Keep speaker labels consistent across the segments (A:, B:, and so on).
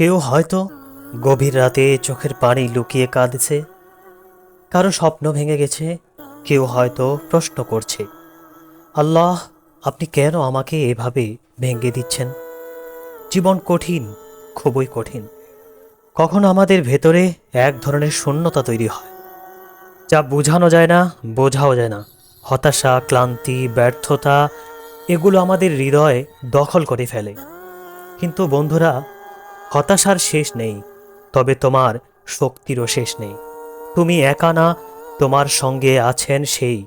A: কেউ হয়তো গভীর রাতে চোখের পানি লুকিয়ে কাঁদছে। কারও স্বপ্ন ভেঙে গেছে, কেউ হয়তো প্রশ্ন করছে, আল্লাহ, আপনি কেন আমাকে এভাবে ভেঙে দিচ্ছেন? জীবন কঠিন, খুবই কঠিন। কখনো আমাদের ভেতরে এক ধরনের শূন্যতা তৈরি হয়, যা বোঝানো যায় না, বোঝাও যায় না। হতাশা, ক্লান্তি, ব্যর্থতা, এগুলো আমাদের হৃদয়ে দখল করে ফেলে। কিন্তু বন্ধুরা হতাশার শেষ নেই, তবে তোমার শক্তিরও শেষ নেই। তুমি একা না, তোমার সঙ্গে আছেন সেই,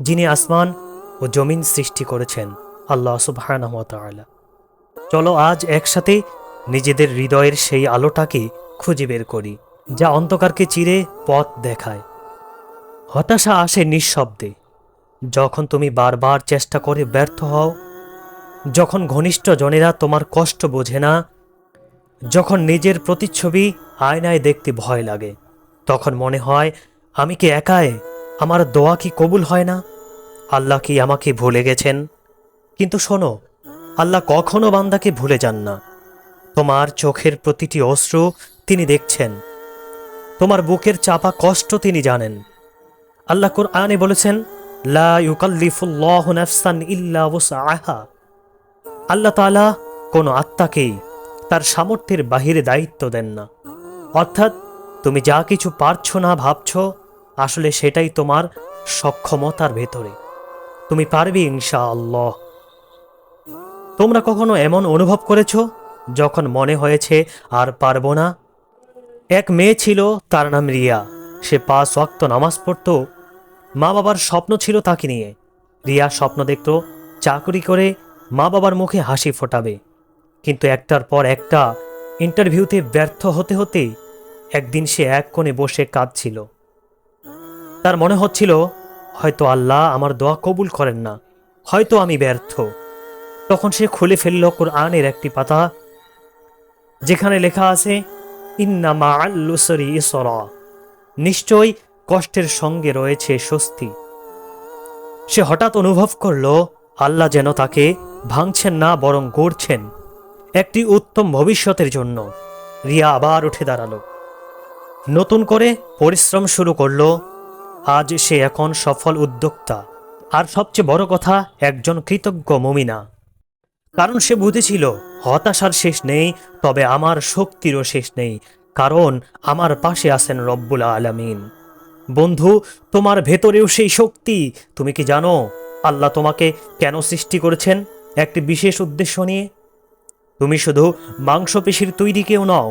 A: যিনি আসমান ও জমিন সৃষ্টি করেছেন, আল্লাহ সুবহানাহু ওয়া চলো আজ একসাথে নিজেদের হৃদয়ের সেই আলোটাকে খুঁজে বের করি, যা অন্ধকারকে চিরে পথ দেখায়। হতাশা আসে নিঃশব্দে। যখন তুমি বারবার চেষ্টা করে ব্যর্থ হও, যখন ঘনিষ্ঠ জনেরা তোমার কষ্ট বোঝে না যখন নিজের প্রতিচ্ছবি আয়নায় দেখতে ভয় লাগে, তখন মনে হয়, আমি কি একাই? আমার দোয়া কি কবুল হয় না? আল্লাহ কি আমাকে ভুলে গেছেন? কিন্তু শোনো, আল্লাহ কখনো বান্দাকে ভুলে যান না। তোমার চোখের প্রতিটি অশ্রু তিনি দেখছেন। তোমার বুকের চাপা কষ্ট তিনি জানেন। আল্লাহ কোরআনে বলেছেন, লা ইল্লা আল্লাহ তাআলা কোনো আত্মাকেই তার সামর্থ্যের বাহিরে দায়িত্ব দেন না। অর্থাৎ, তুমি যা কিছু পারছ না ভাবছ, আসলে সেটাই তোমার সক্ষমতার ভেতরে। তুমি পারবে, ইনশাআল্লাহ। তোমরা কখনো এমন অনুভব করেছ, যখন মনে হয়েছে, আর পারব না? এক মেয়ে ছিল, তার নাম রিয়া। সে পাঁচ ওয়াক্ত নামাজ পড়তো। মা বাবার স্বপ্ন ছিল তাকে নিয়ে। রিয়া স্বপ্ন দেখত, চাকরি করে মা বাবার মুখে হাসি ফোটাবে। কিন্তু একটার পর একটা ইন্টারভিউতে ব্যর্থ হতে হতে একদিন সে এক কোণে বসে কাঁদছিল। তার মনে হচ্ছিল, হয়তো আল্লাহ আমার দোয়া কবুল করেন না, হয়তো আমি ব্যর্থ। তখন সে খুলে ফেলল কোরআনের একটি পাতা, যেখানে লেখা আছে, ইন্না মা আল্লুসরি ইসরা। নিশ্চয়ই কষ্টের সঙ্গে রয়েছে স্বস্তি। সে হঠাৎ অনুভব করল, আল্লাহ যেন তাকে ভাঙছেন না, বরং গড়ছেন। একটি উত্তম ভবিষ্যতের জন্য। রিয়া আবার উঠে দাঁড়াল। নতুন করে পরিশ্রম শুরু করল। আজ সে এখন সফল উদ্যোক্তা। আর সবচেয়ে বড় কথা, একজন কৃতজ্ঞ মমিনা। কারণ সে বুঝেছিল, হতাশার শেষ নেই, তবে আমার শক্তিরও শেষ নেই। কারণ আমার পাশে আছেন রব্বুল আলামিন। বন্ধু, তোমার ভেতরেও সেই শক্তি। তুমি কি জানো, আল্লাহ তোমাকে কেন সৃষ্টি করেছেন? একটি বিশেষ উদ্দেশ্য নিয়ে তুমি শুধু মাংসপেশির তৈরি কেউ নও,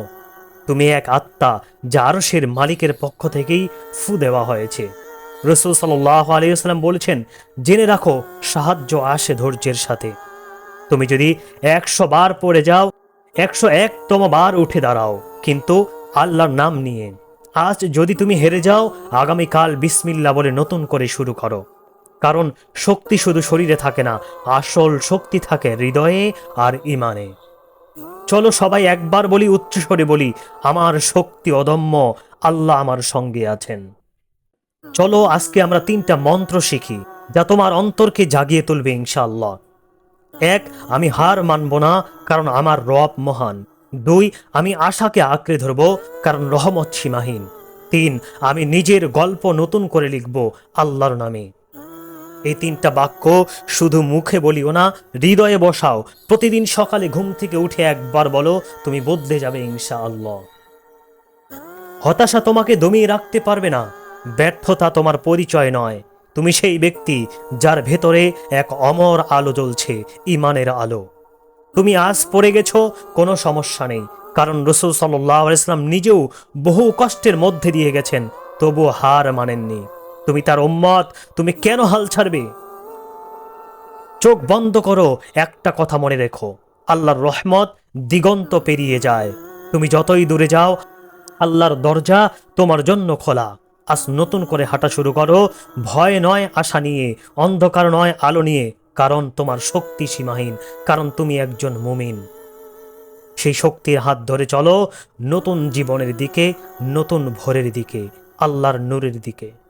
A: তুমি এক আত্মা যা আরশের মালিকের পক্ষ থেকেই ফু দেওয়া হয়েছে। রসুল সাল্লাহ আলিয়াল্লাম বলেছেন, জেনে রাখো, সাহায্য আসে ধৈর্যের সাথে। তুমি যদি একশো বার পড়ে যাও, একশো একতম বার উঠে দাঁড়াও। কিন্তু আল্লাহর নাম নিয়ে, আজ যদি তুমি হেরে যাও, আগামীকাল বিসমিল্লা বলে নতুন করে শুরু করো। কারণ শক্তি শুধু শরীরে থাকে না, আসল শক্তি থাকে হৃদয়ে আর ইমানে চলো সবাই একবার বলি, উচ্চস্বরে বলি, আমার শক্তি অদম্য, আল্লাহ আমার সঙ্গে আছেন। চলো আজকে আমরা তিনটা মন্ত্র শিখি, যা তোমার অন্তরকে জাগিয়ে তুলবে, ইনশাআল্লাহ। এক, আমি হার মানব না, কারণ আমার রব মহান। দুই, আমি আশাকে আঁকড়ে ধরব, কারণ রহমত সীমাহীন। তিন, আমি নিজের গল্প নতুন করে লিখব, আল্লাহর নামে। এই তিনটা বাক্য শুধু মুখে বলিও না, হৃদয়ে বসাও। প্রতিদিন সকালে ঘুম থেকে উঠে একবার বলো, তুমি বদলে যাবে ইনশা আল্লাহ হতাশা তোমাকে দমিয়ে রাখতে পারবে না। ব্যর্থতা তোমার পরিচয় নয়। তুমি সেই ব্যক্তি যার ভেতরে এক অমর আলো জ্বলছে ইমানের আলো। তুমি আজ পড়ে গেছো, কোনো সমস্যা নেই। কারণ রসুল সাল্লাহ ইসলাম নিজেও বহু কষ্টের মধ্যে দিয়ে গেছেন তবু হার মানেননি। তুমি তার উম্মত, তুমি কেন হাল ছাড়বে? চোখ বন্ধ করো, একটা কথা মনে রেখো। আল্লাহর রহমত দিগন্ত পেরিয়ে যায়। তুমি যতই দূরে যাও, আল্লাহর দরজা তোমার জন্য খোলা। আজ নতুন করে হাঁটা শুরু করো, ভয় নয় আশা নিয়ে, অন্ধকার নয় আলো নিয়ে, কারণ তোমার শক্তি সীমাহীন, কারণ তুমি একজন মুমিন। সেই শক্তির হাত ধরে চলো, নতুন জীবনের দিকে, নতুন ভোরের দিকে, আল্লাহর নূরের দিকে।